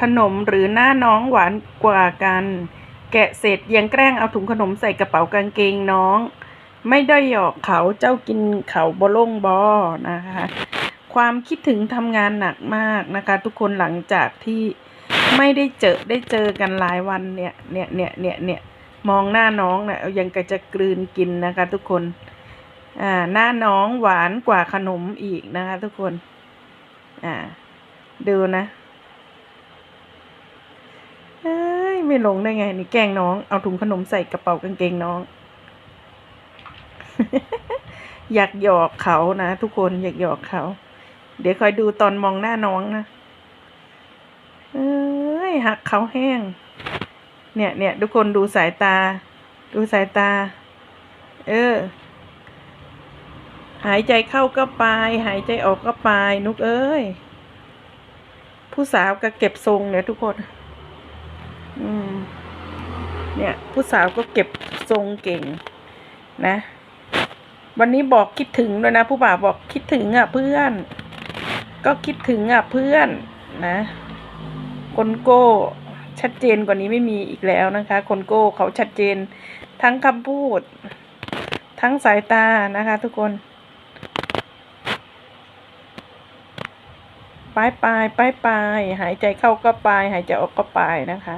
ขนมหรือหน้าน้องหวานกว่ากัน แกะเสร็จยังแกล้งเอาถุงขนมใส่กระเป๋ากางเกงน้อง ไม่ได้หยอกเขาเจ้ากินเขาบล่งบอนะคะ ความคิดถึงทำงานหนักมากนะคะ ทุกคนหลังจากที่ไม่ได้เจอได้เจอกันหลายวันเนี่ยเนี่ยเนี่ยเนี่ยเนี่ยมองหน้าน้องเนี่ยยังกะจะกลืนกินนะคะ ทุกคนอ่าหน้าน้องหวานกว่าขนมอีกนะคะ ทุกคนอ่าดูนะเอ้ย ไม่ลงได้ไง นี่แกล้งน้อง เอาถุงขนมใส่กระเป๋ากางเกงน้อง อยากหยอกเขานะทุกคนอยากหยอกเขา เดี๋ยวคอยดูตอนมองหน้าน้องนะ เอ้ยหักเขาแห้ง เนี่ยเนี่ยทุกคนดูสายตา ดูสายตา เออ หายใจเข้าก็ไป หายใจออกก็ไป นุกเอ้ย ผู้สาวก็เก็บทรงเนี่ยทุกคน อืม เนี่ย ผู้สาวก็เก็บทรงเก่ง นะ วันนี้บอกคิดถึงด้วยนะ ผู้บ่าวบอกคิดถึงอะเพื่อน ก็คิดถึงอะเพื่อน นะคนโก้ชัดเจนกว่านี้ไม่มีอีกแล้วนะคะ คนโก้เขาชัดเจน ทั้งคำพูด ทั้งสายตานะคะ ทุกคนไปไปไปไปหายใจเข้าก็ไปหายใจออกก็ไปนะคะ